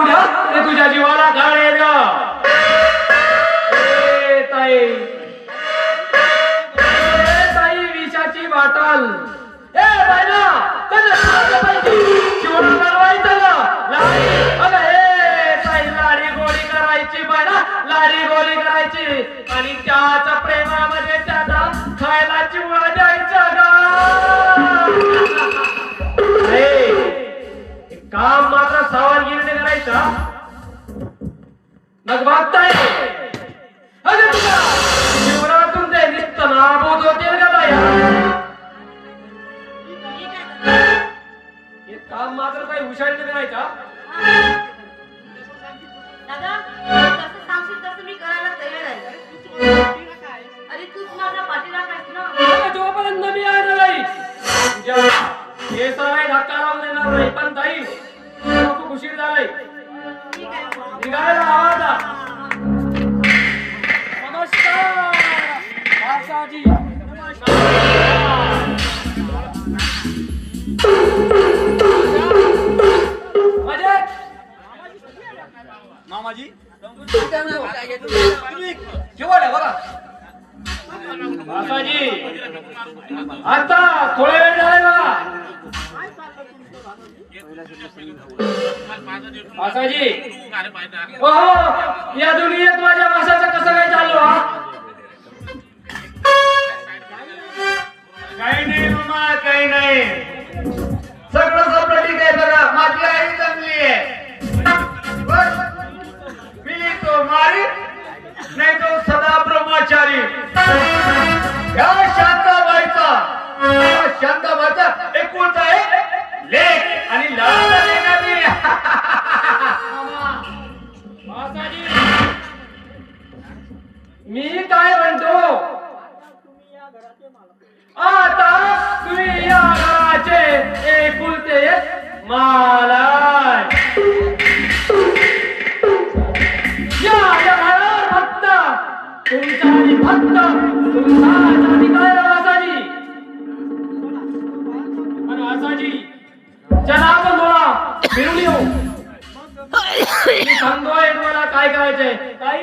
तुझ्या ते तुझ्या जीवाला घाले ग. ताई. ताई विषाची बाटल ए बायना कधी शिवण बनवायचं लाडी. अगं ए ताई लाडी गोळी करायची बायना. लाडी गोळी करायची. आणि त्याच्या प्रेमामध्ये त्याचा खायला चिवळा करायचं मग बघताय अरे तुला जीवनातून ते निस्त नाबूद होतील का बाया! हे काम मात्र काही हुशारीने करायचा दादा जसं सांगशील तसं मी करायला तयार आहे. अरे तूच माझा पाठीला आहेस ना? जोपर्यंत मी आहे ना नाही तुझ्या केसालाही धक्का लावून देणार नाही पण ताई खूप उशीर झालाय. हवा आता नमस्कार आशाजी बघा? आशाजी आता थोडा वेळ झालाय बघा. मासाजी! हो, हो या दुनियेत माझ्या मासाचं कसं काय चालू हा? काही नाही मामा काही नाही. सगळं सगळं ठीक आहे बघा. माझी आई चांगली आहे. बस. मी तो मारी नाही तो सदा ब्रह्मचारी. या शांताबाईचा. शांताबाईचा एकुलता एक लेख आणि लाल लेखाची मासाजी मी काय म्हणतो? आता तुम्ही या घराचे एकुलते एक मालाय या या घरावर फक्त तुमच्या आणि फक्त तुमचा अधिकार आहे, मासाजी आणि मासाजी चला. फिरून येऊ. सांगतोय तुम्हाला काय करायचंय. काही